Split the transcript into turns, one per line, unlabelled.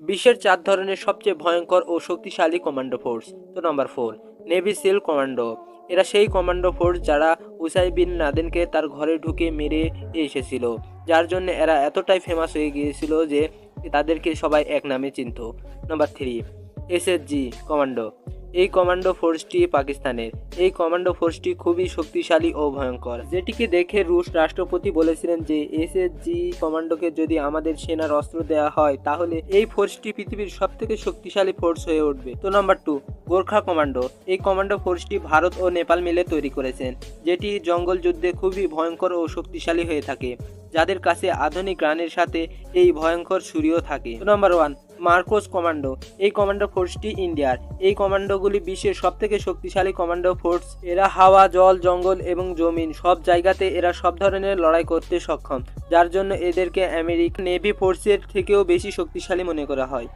বিশ্বের চার ধরনের সবচেয়ে ভয়ঙ্কর ও শক্তিশালী কমান্ডো ফোর্স। তো number four, navy SEAL commando. এরা সেই কমান্ডো ফোর্স যারা উসাই বিন নাদেনকে তার ঘরে ঢুকে মেরে এসেছিল, যার জন্য এরা এতটাই ফেমাস হয়ে গিয়েছিল যে তাদেরকে সবাই এক নামে চিনত। Number three SSG commando. এই কমান্ডো ফোর্সটি পাকিস্তানের। এই কমান্ডো ফোর্সটি খুবই শক্তিশালী ও ভয়ঙ্কর। যেটিকে দেখে রুশ রাষ্ট্রপতি বলেছিলেন যে, এসএসজি কমান্ডোকে যদি আমাদের সেনার অস্ত্র দেওয়া হয়, তাহলে এই ফোর্সটি পৃথিবীর সব থেকে শক্তিশালী ফোর্স হয়ে উঠবে। তো নাম্বার টু, গোর্খা কমান্ডো। এই কমান্ডো ফোর্সটি ভারত ও নেপাল মিলে তৈরি করেছেন, যেটি জঙ্গল যুদ্ধে খুবই ভয়ঙ্কর ও শক্তিশালী হয়ে থাকে। যাদের কাছে আধুনিক রানের সাথে এই ভয়ঙ্কর সুরিও থাকে। Number one, MARCOS commando. এই কমান্ডো ফোর্সটি ইন্ডিয়ার। এই কমান্ডোগুলি বিশ্বের সব থেকে শক্তিশালী কমান্ডো ফোর্স। এরা হাওয়া, জল, জঙ্গল এবং জমিন, সব জায়গাতে এরা সব ধরনের লড়াই করতে সক্ষম, যার জন্য এদেরকে আমেরিকা নেভি ফোর্সের থেকেও বেশি শক্তিশালী মনে করা হয়।